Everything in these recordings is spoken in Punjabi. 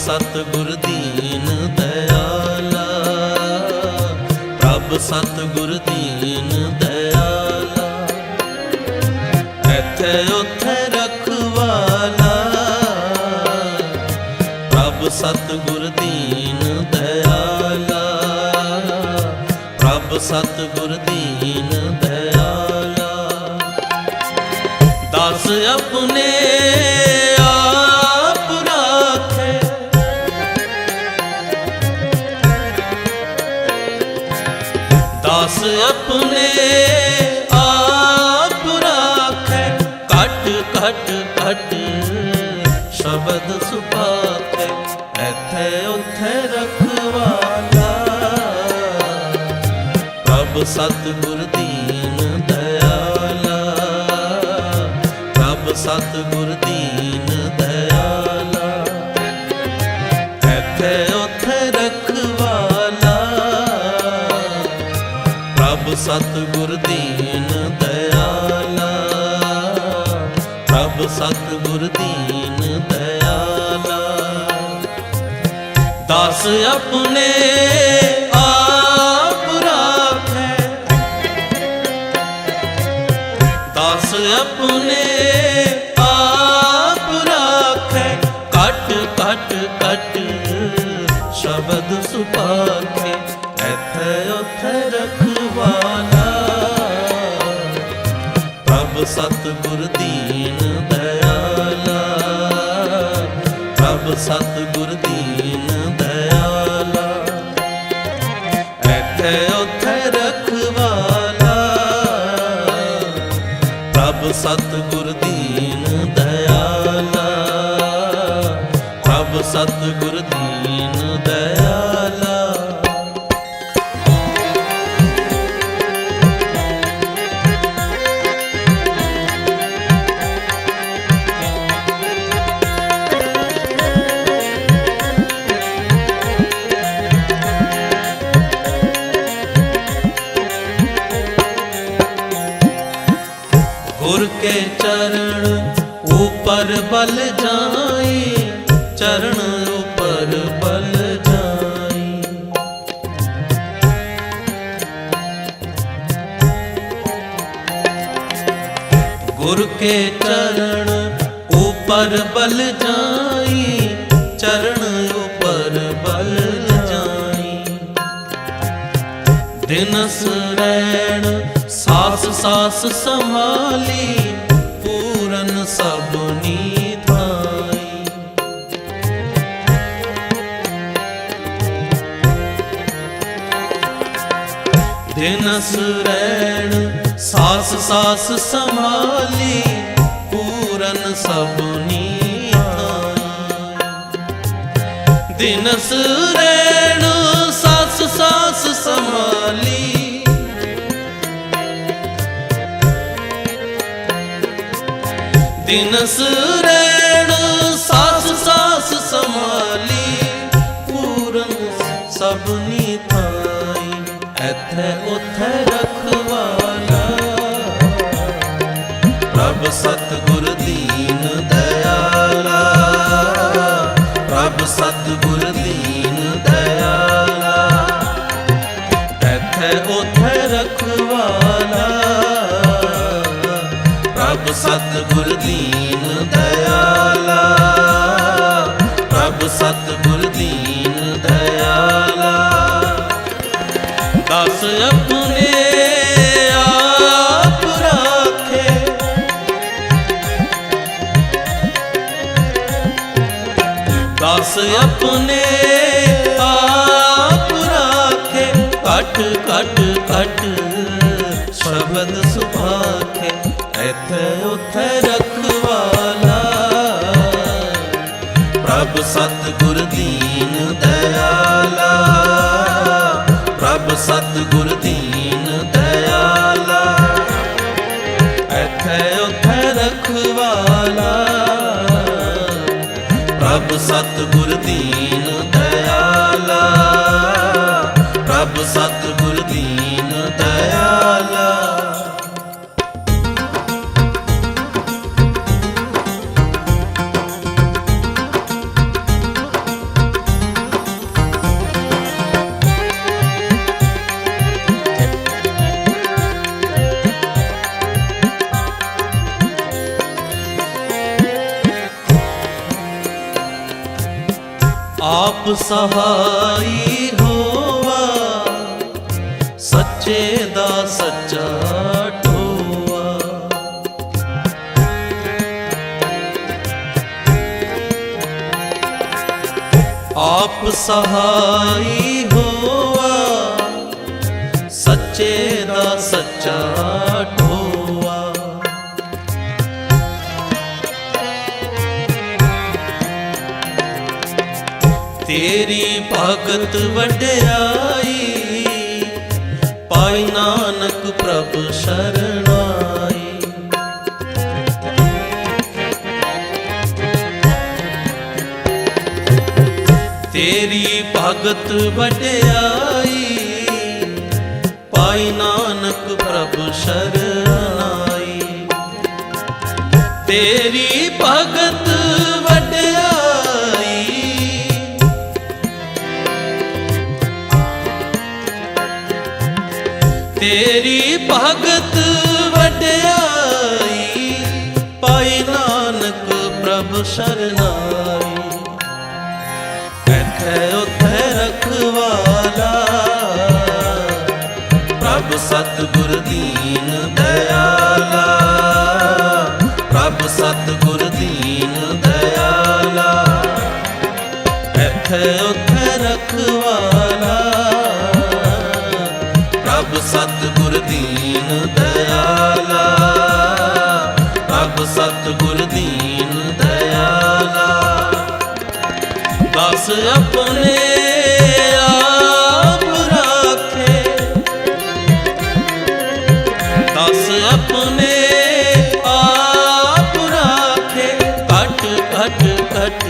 ਸਤਿਗੁਰ ਦੀਨ ਦਇਆਲਾ। ਪ੍ਰਭ ਸਤਿਗੁਰ ਦੀਨ ਦਇਆਲਾ। ਇੱਥੇ ਉੱਥੇ ਰਖਵਾਲਾ। ਪ੍ਰਭ ਸਤਿਗੁਰ ਦੀਨ ਦਇਆਲਾ। ਪ੍ਰਭ ਸਤਿਗੁਰ ਦੀਨ ਦਇਆਲਾ। ਦਸ ਆਪਣੇ ਘਟ ਘਟ ਸ਼ਬਦ ਸੁਭਾਖੇ ਇੱਥੇ ਉੱਥੇ ਰਖਵਾਲਾ। ਪ੍ਰਭ ਸਤਿਗੁਰ ਦੀਨ ਦਇਆਲਾ। ਪ੍ਰਭ ਸਤਿਗੁਰ ਦੀਨ ਦਇਆਲਾ। ਇੱਥੇ ਉੱਥੇ ਰਖਵਾਲਾ। ਪ੍ਰਭ ਸਤਿਗੁਰ ਦੀਨ ਦਇਆਲਾ। ਸਤਿਗੁਰ ਦੀਨ ਦਇਆਲਾ। ਦਾਸ ਆਪਣੇ ਆਪ ਰਾਖੇ। ਦਾਸ ਆਪਣੇ ਆਪ ਰਾਖੇ। ਘਟ ਘਟ ਘਟ ਸ਼ਬਦ ਸੁਪਾਖੇ ਇੱਥੇ ਉੱਥੇ ਰਖਵਾਲਾ। ਪ੍ਰਭ ਸਤਿਗੁਰ ਦੀ ਇੱਥੇ ਉੱਥੇ ਰਖਵਾਲਾ। ਪ੍ਰਭ ਸਤਿਗੁਰ ਦੀਨ ਦਇਆਲਾ। ਪ੍ਰਭ ਸਤਿਗੁਰ ਦੀਨ ਉਪਰ ਬਲ ਜਾਈ, ਚਰਨ ਉਪਰ ਬਲ ਜਾਈ। ਗੁਰ ਕੇ ਚਰਨ ਉਪਰ ਬਲ ਜਾਈ, ਚਰਨ ਉਪਰ ਬਲ ਜਾਈ। ਦਿਨਸ ਰਹਿਣ ਸਾਸ ਸਾਸ ਸੰਭਾਲੀ ਦਿਨਸ ਰੈਣ, ਸਾਸ ਸਾਸ ਸੰਭਾਲੀ, ਪੂਰਨ ਸਭਨੀ ਥਾਈ ਦਿਨਸ ਰੈਣ, ਸਾਸ ਸਾਸ ਸੰਭਾਲੀ। ਦਿਨਸ ਰੈਣ, ਸਾਸ ਸਾਸ ਸੰਭਾਲੀ, ਪੂਰਨ ਸਭ ਇੱਥੇ ਉੱਥੇ ਰਖਵਾਲਾ। ਪ੍ਰਭ ਸਤਿਗੁਰ ਦੀਨ ਦਇਆਲਾ। ਪ੍ਰਭ ਸਤਿਗੁਰ ਦਸ ਆਪਣੇ ਆਪ ਰਾਖੇ। ਦਸ ਆਪਣੇ ਆਪ ਰਾਖੇ। ਘਟ ਘਟ ਘਟ ਸ਼ਬਦ ਸੁਭਾਖੇ। ਇੱਥੇ, ਉੱਥੇ ਰਖਵਾਲਾ। ਪ੍ਰਭ ਸਤਿਗੁਰ ਦੀ ਸਤਿਗੁਰ ਦੀਨ ਦਇਆਲਾ ਇੱਥੇ ਉੱਥੇ ਰਖਵਾਲਾ। ਪ੍ਰਭ ਸਤਿਗੁਰ ਆਪ ਸਹਾਈ ਹੋਵਾ ਸੱਚੇ ਦਾ ਸੱਚਾ ਆਪ ਸਹਾਈ ਹੋਵਾ ਸੱਚੇ ਦਾ ਸੱਚਾ ਤੇਰੀ ਭਗਤ ਵਡਿਆਈ। ਪਾਈ ਨਾਨਕ ਪ੍ਰਭ ਸ਼ਰਣਾਈ। ਤੇਰੀ ਭਗਤ ਵਡਿਆਈ। ਪਾਈ ਨਾਨਕ ਪ੍ਰਭ ਸ਼ਰਨਾਈ ਤੇਰੀ ਭਗਤ ਤੇਰੀ ਭਗਤ ਵਡਿਆਈ, ਪਾਈ ਨਾਨਕ ਪ੍ਰਭ ਸ਼ਰਨਾਈ। ਇੱਥੇ ਉੱਥੇ ਰਖਵਾਲਾ, ਪ੍ਰਭ ਸਤਿਗੁਰ ਦੀਨ ਦਇਆਲਾ। ਪ੍ਰਭ ਸਤਿਗੁਰ ਦੀਨ ਦਇਆਲਾ ਇੱਥੇ ਉੱਥੇ ਪ੍ਰਭ ਸਤਿਗੁਰ ਦੀਨ ਦਇਆਲਾ, ਪ੍ਰਭ ਸਤਿਗੁਰ ਦੀਨ ਦਇਆਲਾ। ਦਸ ਆਪਣੇ ਆਪ ਰਾਖੇ। ਦਸ ਆਪਣੇ ਆਪ ਰਾਖੇ। ਘਟ ਘਟ ਘਟ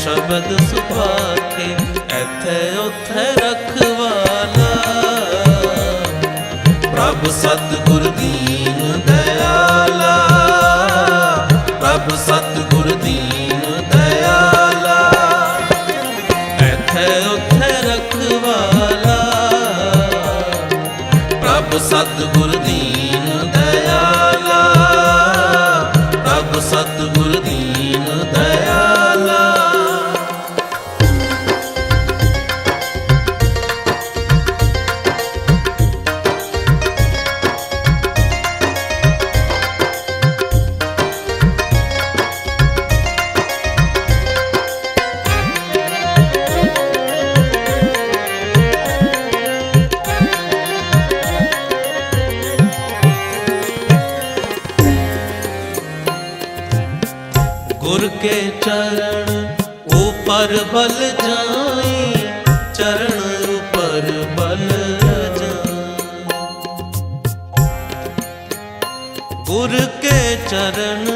ਸ਼ਬਦ ਸੁਭਾਖੇ ਇੱਥੇ ਉੱਥੇ ਪ੍ਰਭ ਚਰਨ ਉਪਰ ਬਲ ਜਾਈ ਚਰਨ ਉਪਰ ਬਲ ਜਾਈ। ਗੁਰ ਕੇ ਚਰਨ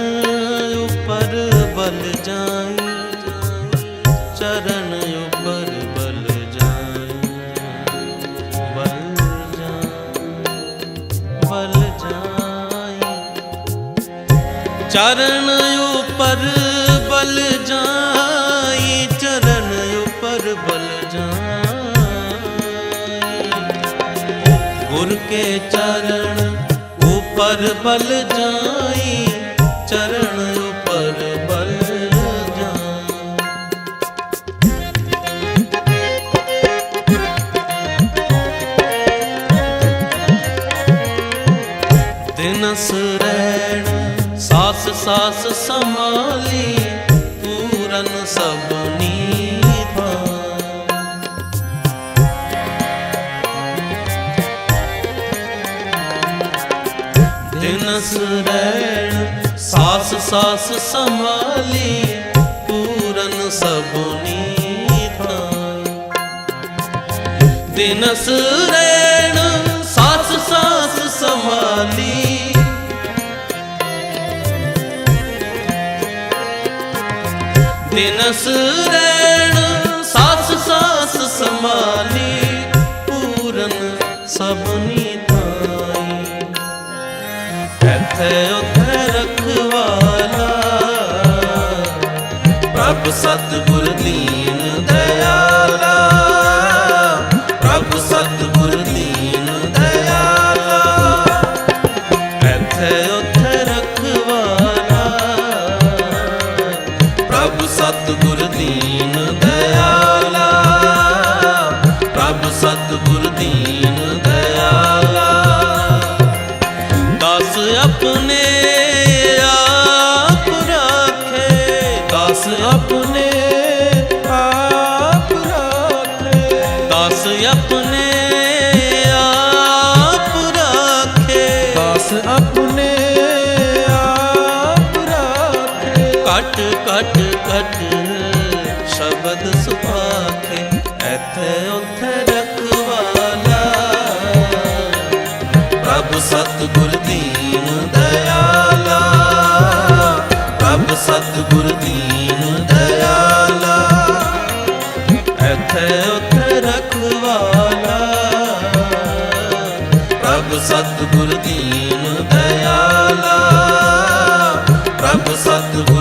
ਉਪਰ ਬਲ ਜਾਈ ਚਰਨ ਉਪਰ ਬਲ ਜਾਈ ਬਲ ਜਾਈ ਬਲ ਜਾਈ। ਚਰਨ ਗੁਰ ਕੇ ਚਰਨ, ਉਪਰ ਬਲ ਜਾਈ, ਚਰਨ ਉਪਰ ਬਲ ਜਾਈ। ਦਿਨਸ ਰਹਿਣ ਸਾਸ ਸਾਸ ਸਮਾਲੀ ਪੂਰਨ ਸਭਨੀ ਸਾਸ ਸੰਭਾਲੀ ਸਮਾਲੀ ਪੂਰਨ ਸਭਨੀ ਭਾਈ ਦਿਨਸ ਰਹਿਣ ਸਾਸ ਸਾਸ ਸਮਾਲੀ ਦਿਨਸ ਰਹਿਣ ਪ੍ਰਭ ਸਤਗੁਰ ਦੀਨ ਦਇਆਲਾ, ਪ੍ਰਭ ਸਤਗੁਰ ਦੀਨ ਦਇਆਲਾ। ਐਥੇ ਉਥੇ ਰਖਵਾਲਾ ਪ੍ਰਭ ਦੀਨ ਦਇਆਲਾ, ਪ੍ਰਭ ਸਤਗੁਰ ਦੀਨ ਘਟ ਘਟ ਸ਼ਬਦ ਸੁਭਾਖੇ ਐਥੇ ਉਥੇ ਰਖਵਾਲਾ। ਪ੍ਰਭ ਸਤਗੁਰ ਦੀਨ ਦਇਆਲਾ। ਪ੍ਰਭ ਸਤਗੁਰ ਦੀਨ ਦਇਆਲਾ। ਐਥੇ ਉਥੇ ਰਖਵਾਲਾ। ਪ੍ਰਭ ਸਤਗੁਰ ਦੀਨ ਦਿਆਲਾ ਪ੍ਰਭ ਸਤਗੁਰ